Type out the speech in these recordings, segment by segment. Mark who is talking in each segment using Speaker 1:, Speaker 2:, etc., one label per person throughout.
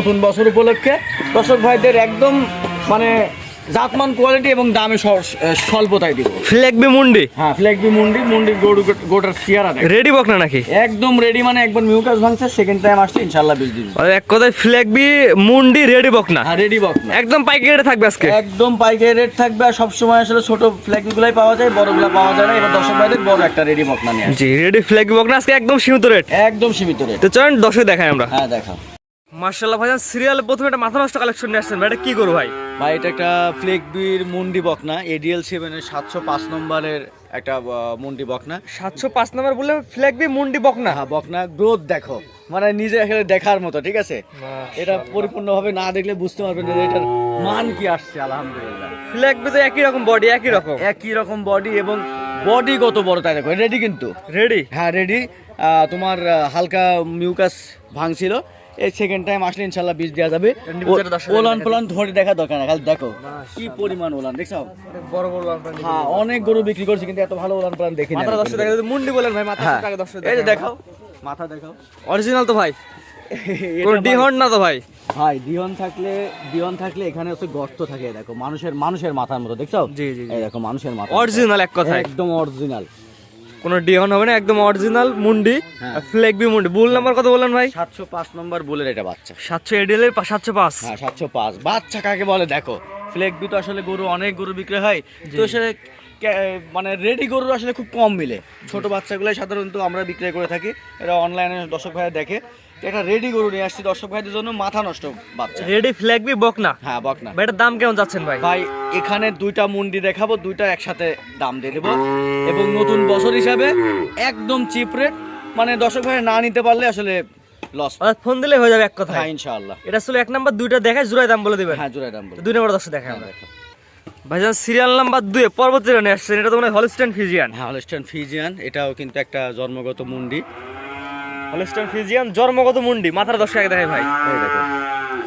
Speaker 1: নতুন বছর উপলক্ষে। দর্শক ভাইদের একদম মানে জাতমান কোয়ালিটি এবং দামে স্বল্পতায় দিব।
Speaker 2: ফ্লেগবি মুন্ডি?
Speaker 1: হ্যাঁ ফ্লেগবি মুন্ডি মুন্ডির গরু গোটার দেখ
Speaker 2: রেডি বক না নাকি?
Speaker 1: একদম রেডি মানে একবার মিউকাস ভাঙছে সেকেন্ড টাইম আসছে ইনশাল্লাহ বিশ দিন
Speaker 2: আর এক কথায় ফ্লেগবি মুন্ডি রেডি বক না
Speaker 1: হ্যাঁ রেডি বক্স না
Speaker 2: একদম পাইকারি রেটে থাকবে আজকে?
Speaker 1: একদম পাইকারি রেট থাকবে আর সবসময় আসলে ছোট ফ্ল্যাগগুলাই পাওয়া যায় বড়গুলা পাওয়া যায় না এবার দর্শক ভাইদের বড় একটা রেডি বকনা নিয়ে
Speaker 2: জি রেডি ফ্লেগবি বক না আজকে একদম সীমিত রেট
Speaker 1: একদম সীমিত রেট
Speaker 2: তো চলেন দর্শক দেখাই আমরা।
Speaker 1: হ্যাঁ দেখা
Speaker 2: মার্শাল্লাহ ভাইজান সিরিয়ালে প্রথমে একটা মাথা নষ্ট কালেকশন নিয়ে আসছেন এটা কি করব ভাই?
Speaker 1: ভাই এটা একটা ফ্লেগবির মুন্ডি বকনা এডিএল সেভেনের সাতশো পাঁচ নম্বরের একটা মুন্ডি বকনা।
Speaker 2: সাতশো পাঁচ নম্বর বললে ফ্লেগবি মুন্ডি বক না
Speaker 1: হ্যাঁ বকনা গ্রোথ দেখো। মানে নিজে এখানে দেখার মতো ঠিক আছে? এটা পরিপূর্ণভাবে না দেখলে বুঝতে পারবেন যে এটার মান কি আসছে আলহামদুলিল্লাহ।
Speaker 2: ফ্লেগবি তো একই রকম বডি একই রকম?
Speaker 1: একই রকম বডি এবং বডি কত বড় তাই দেখো রেডি কিন্তু।
Speaker 2: রেডি
Speaker 1: হ্যাঁ রেডি তোমার হালকা মিউকাস ভাঙছিল। এই সেকেন্ড টাইম আসলে ইনশাল্লাহ বীজ দেওয়া যাবে। ওলান ফোলান ধরে দেখা দরকার না খালি দেখো। কি পরিমাণ ওলান দেখছ?
Speaker 2: বড় বড়
Speaker 1: হ্যাঁ অনেক গরু বিক্রি করছি কিন্তু এত ভালো ওলান ফোলান দেখি
Speaker 2: মুন্ডি বলেন ভাই মাথা
Speaker 1: হ্যাঁ। এই যে দেখাও। মাথা দেখাও।
Speaker 2: অরিজিনাল তো ভাই। ডিহর্ন না তো ভাই।
Speaker 1: ভাই দিয়ন থাকলে দিয়ন থাকলে এখানে হচ্ছে গর্ত থাকে দেখো। মানুষের মানুষের মাথার মতো দেখছ?
Speaker 2: জি, জি, জি।
Speaker 1: দেখো মানুষের মাথা
Speaker 2: অরিজিনাল এক কথা
Speaker 1: একদম অরিজিনাল
Speaker 2: কোনো ডিহন হবে না একদম অরিজিনাল মুন্ডি
Speaker 1: হ্যাঁ।
Speaker 2: ফ্লেগবি মুন্ডি। বুল নাম্বার কত বললেন ভাই?
Speaker 1: সাতশো পাঁচ নম্বর বলে এটা বাচ্চা।
Speaker 2: সাতশো এডিএল এর সাতশো পাঁচ।
Speaker 1: হ্যাঁ সাতশো পাঁচ। বাচ্চা কাকে বলে? দেখো ফ্লেক বি তো আসলে গরু অনেক গরু বিক্রি হয়। তো সে মানে রেডি গরু আসলে খুব কম মিলে। ছোট বাচ্চাগুলাই সাধারণত আমরা বিক্রয় করে থাকি। এটা অনলাইনে দর্শক ভাইয়া দেখে। একটা রেডি গরু নিয়ে আসছি দর্শক ভাইদের জন্য। মাথা নষ্ট বাচ্চা।
Speaker 2: রেডি ফ্লেগবি বক না
Speaker 1: হ্যাঁ বক না
Speaker 2: ভাই এটার দাম কেমন যাচ্ছেন ভাই?
Speaker 1: ভাই এখানে দুইটা মুন্ডি দেখাবো দুইটা একসাথে দাম দিয়ে দেবো। এবং নতুন বছর হিসাবে একদম চিপ রেট মানে দর্শক ভাই না নিতে পারলে আসলে লস
Speaker 2: ফোন দিলে হয়ে যাবে এক কথা
Speaker 1: হ্যাঁ ইনশাআল্লাহ।
Speaker 2: এটা আসলে এক নাম্বার দুইটা দেখায় জোড়ায় দাম বলে দিবেন।
Speaker 1: হ্যাঁ জোড়ায় দাম বলে
Speaker 2: দুই নম্বর দশ দেখায় আমরা। ভাইজান সিরিয়াল নাম্বার দুয়ে পর্বত জেলা নিয়ে আসছেন এটা তো মানে হলস্টেন ফিজিয়ান
Speaker 1: হ্যাঁ হলস্টেন ফিজিয়ান এটাও কিন্তু একটা জন্মগত মুন্ডি।
Speaker 2: হলস্টেন ফিজিয়ান জন্মগত মুন্ডি মাথার দর্শক দেখে ভাই।
Speaker 1: এই দেখো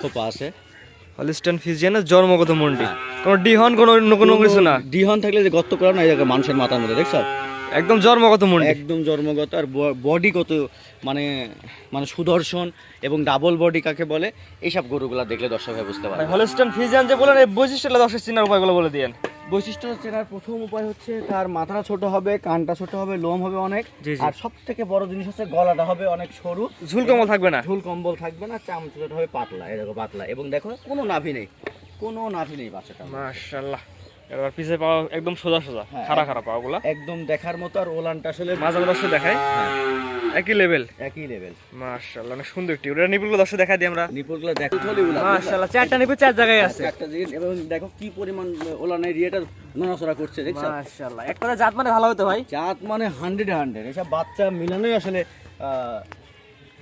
Speaker 1: খোপা আছে।
Speaker 2: হলস্টেন ফিজিয়ানের জন্মগত মুন্ডি। কোনো ডিহন কোনো অন্য কোনো কিছু না।
Speaker 1: ডিহন থাকলে যে গর্ত করা না এই দেখো মানুষের মাথার মধ্যে দেখছ?
Speaker 2: একদম জন্মগত মুন্ডি
Speaker 1: একদম জন্মগত আর বডি কত মানে মানে সুদর্শন এবং ডাবল বডি কাকে বলে এইসব গরুগুলা দেখলে দর্শক ভাই বুঝতে পারে
Speaker 2: ভাই হলস্টেন ফিজিয়ান যে বলেন এই বৈশিষ্ট্যটা দর্শক চিনার উপায়গুলো বলে দিয়েন।
Speaker 1: বৈশিষ্ট্য চেনার প্রথম উপায় হচ্ছে তার মাথাটা ছোট হবে কানটা ছোট হবে লোম হবে অনেক। আর সব থেকে বড় জিনিস হচ্ছে গলাটা হবে অনেক সরু।
Speaker 2: ঝুল কমল থাকবে না।
Speaker 1: ঝুল কম্বল থাকবে না চামচুটা হবে পাতলা এই দেখো পাতলা। এবং দেখো কোনো নাভি নেই কোনো নাভি নেই বাচ্চাটা
Speaker 2: মাশাআল্লাহ। এবার পিছে পাওয়া একদম সোজা সোজা
Speaker 1: হ্যাঁ,
Speaker 2: খাড়া খাড়া পাওয়াগুলা।
Speaker 1: একদম দেখার মতো আর ওলানটা আসলে
Speaker 2: মাঝাল দশে দেখায়
Speaker 1: হ্যাঁ,
Speaker 2: একই লেভেল
Speaker 1: একই লেভেল
Speaker 2: মাশাআল্লাহ অনেক সুন্দর একটি ওটা নিপুলগুলো দশে দেখা দিই আমরা।
Speaker 1: নিপুলগুলো দেখো
Speaker 2: মাশাআল্লাহ চারটা নিপুল চার জায়গায় আছে।
Speaker 1: একটা জিনিস এবং দেখো কি পরিমাণ ওলানের ইয়েটা নড়াচড়া করছে দেখছ?
Speaker 2: মাশাআল্লাহ একটা জাত মানে ভালো হতো ভাই।
Speaker 1: জাত মানে হান্ড্রেড হান্ড্রেড এসব বাচ্চা মিলানোই আসলে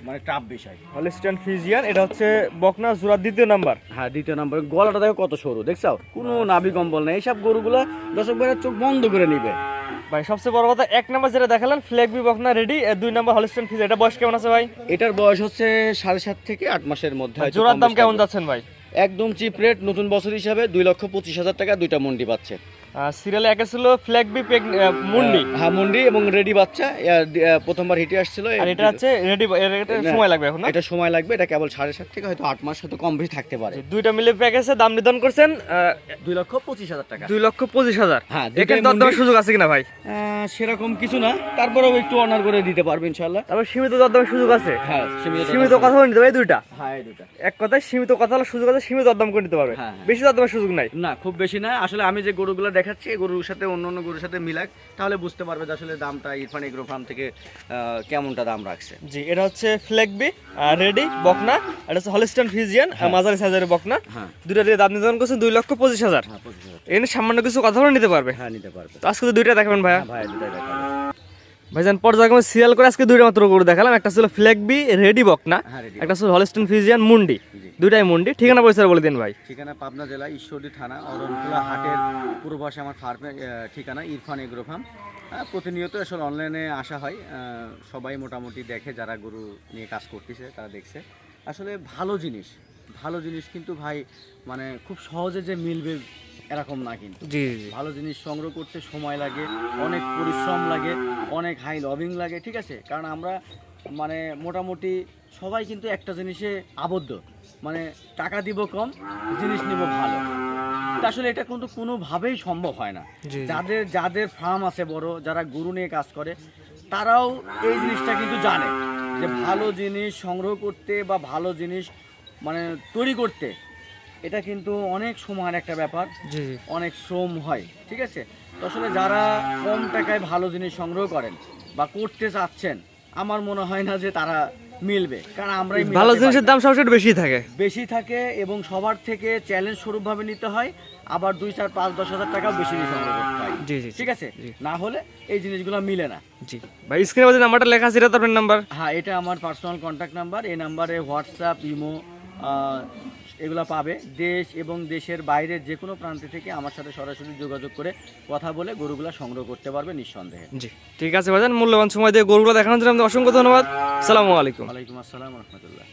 Speaker 1: মানে টাফ বিষয়।
Speaker 2: হলিস্টান ফিজিয়ান এটা হচ্ছে বকনা জোড়ার দ্বিতীয় নাম্বার।
Speaker 1: হ্যাঁ দ্বিতীয় নম্বর। গলাটা দেখো কত সরু দেখছ? কোনো নাভি কম্বল নেই। এইসব গরুগুলো দর্শক ভাইরা চোখ বন্ধ করে নিবে।
Speaker 2: ভাই সবচেয়ে বড় কথা এক নাম্বার যেটা দেখালেন ফ্ল্যাগবি বকনা রেডি দুই নাম্বার হলিস্টান ফিজিয়ান এটা বয়স কেমন আছে ভাই?
Speaker 1: এটার বয়স হচ্ছে সাড়ে সাত থেকে আট মাসের মধ্যে
Speaker 2: জোড়ার দাম কেমন যাচ্ছেন ভাই?
Speaker 1: একদম চিপ রেট নতুন বছর হিসাবে দুই লক্ষ পঁচিশ হাজার টাকা দুইটা মন্ডি পাচ্ছে।
Speaker 2: সিরিয়ালে একে ছিল ফ্ল্যাগবি মুন্ডি।
Speaker 1: হ্যাঁ মন্ডি এবং রেডি বাচ্চা। প্রথমবার হিটে আসছিল।
Speaker 2: আর এটা হচ্ছে রেডি এটা সময় লাগবে এখন
Speaker 1: এটা সময় লাগবে এটা কেবল সাড়ে সাত থেকে হয়তো আট মাস হয়তো কম বেশি থাকতে পারে।
Speaker 2: দুইটা মিলে প্যাকেজে দাম নির্ধারণ করছেন
Speaker 1: দুই লক্ষ পঁচিশ হাজার টাকা।
Speaker 2: দুই লক্ষ পঁচিশ হাজার।
Speaker 1: হ্যাঁ, দুইটাই
Speaker 2: দরদামের সুযোগ আছে কিনা ভাই?
Speaker 1: সেরকম কিছু না। তারপরেও একটু অনার করে দিতে পারবে ইনশাল্লাহ
Speaker 2: তারপর সীমিত দরদামের সুযোগ আছে?
Speaker 1: হ্যাঁ সীমিত
Speaker 2: সীমিত কথা বলে নিতে পারে দুইটা?
Speaker 1: হ্যাঁ এই দুটা
Speaker 2: এক কথায় সীমিত কথা হলো সুযোগ আছে সীমিত দরদাম করে নিতে পারবে।
Speaker 1: হ্যাঁ, হ্যাঁ।
Speaker 2: বেশি দরদামের সুযোগ নাই?
Speaker 1: না খুব বেশি না আসলে আমি যে গরুগুলো দেখাচ্ছি এই গরুর সাথে অন্য অন্য গরুর সাথে মিলাক তাহলে বুঝতে পারবে যে আসলে দামটা ইরফান এগ্রো ফার্ম থেকে কেমনটা দাম রাখছে।
Speaker 2: জি এটা হচ্ছে ফ্লেগবি রেডি বকনা এটা হচ্ছে হলিস্টান ফিজিয়ান মাঝারি সাইজের বকনা।
Speaker 1: হ্যাঁ।
Speaker 2: দুইটা দিয়ে দাম নির্ধারণ করছেন দুই লক্ষ পঁচিশ হাজার।
Speaker 1: এনে
Speaker 2: এখানে সামান্য কিছু কথা বলে নিতে পারবে।
Speaker 1: হ্যাঁ নিতে পারবে।
Speaker 2: আজকে তো দুইটা দেখাবেন ভাইয়া।
Speaker 1: হ্যাঁ ভাই দুটাই দেখাবে।
Speaker 2: ভাইজান পর্যায়ক্রমে সিরিয়াল করে আজকে দুইটা মাত্র গরু দেখালাম। একটা ছিল ফ্লেগবি রেডি বকনা
Speaker 1: হ্যাঁ রেডি
Speaker 2: একটা ছিল হলিস্টান ফিজিয়ান মুন্ডি। দুইটাই মুন্ডি ঠিকানা পরিচয় বলে দিন ভাই।
Speaker 1: ঠিকানা পাবনা জেলা ঈশ্বরদী থানা অরণকুলা হাটের পূর্ব পাশে আমার ফার্মের ঠিকানা ইরফান এগ্রো ফার্ম প্রতিনিয়ত আসলে অনলাইনে আসা হয়। সবাই মোটামুটি দেখে যারা গরু নিয়ে কাজ করতেছে তারা দেখছে। আসলে ভালো জিনিস ভালো জিনিস কিন্তু ভাই মানে খুব সহজে যে মিলবে এরকম না কিন্তু।
Speaker 2: জি জি
Speaker 1: ভালো জিনিস সংগ্রহ করতে সময় লাগে অনেক পরিশ্রম লাগে অনেক হাই লভিং লাগে ঠিক আছে? কারণ আমরা মানে মোটামুটি সবাই কিন্তু একটা জিনিসে আবদ্ধ। মানে টাকা দিব কম জিনিস নিব ভালো। আসলে এটা কিন্তু কোনোভাবেই সম্ভব হয় না। যাদের যাদের ফার্ম আছে বড় যারা গরু নিয়ে কাজ করে তারাও এই জিনিসটা কিন্তু জানে যে ভালো জিনিস সংগ্রহ করতে বা ভালো জিনিস মানে তৈরি করতে এটা কিন্তু অনেক সময়ের একটা ব্যাপার। অনেক শ্রম হয় ঠিক আছে? তো আসলে যারা কম টাকায় ভালো জিনিস সংগ্রহ করেন বা করতে চাচ্ছেন আমার মনে হয় না যে তারা মিলবে কারণ আমরা
Speaker 2: ভালো জিনিসের দাম সবসময় বেশি থাকে।
Speaker 1: বেশি থাকে এবং সবার থেকে চ্যালেঞ্জ স্বরূপভাবে নিতে হয় আবার দুই চার পাঁচ দশ হাজার টাকাও বেশি দিয়ে সংগ্রহ করতে হয়।
Speaker 2: জি জি
Speaker 1: ঠিক আছে? না হলে এই জিনিসগুলো মিলে না।
Speaker 2: জি। ভাই স্ক্রিনে যে নাম্বারটা লেখা আছে এটা আপনার নাম্বার?
Speaker 1: হ্যাঁ এটা আমার পার্সোনাল কন্ট্যাক্ট নাম্বার এই নাম্বারে হোয়াটসঅ্যাপ ইমো এগুলো পাবে। দেশ এবং দেশের বাইরে যে কোনো প্রান্ত থেকে আমার সাথে সরাসরি যোগাযোগ করে কথা বলে গরুগুলো সংগ্রহ করতে পারবে নিঃসন্দেহে।
Speaker 2: জি ঠিক আছে ভাইজান মূল্যবান সময় দিয়ে গরুগুলো দেখানোর জন্য আপনাকে অসংখ্য ধন্যবাদ। সালামু আলাইকুম।
Speaker 1: ওয়ালাইকুম আসসালাম রহমতুল্লাহ।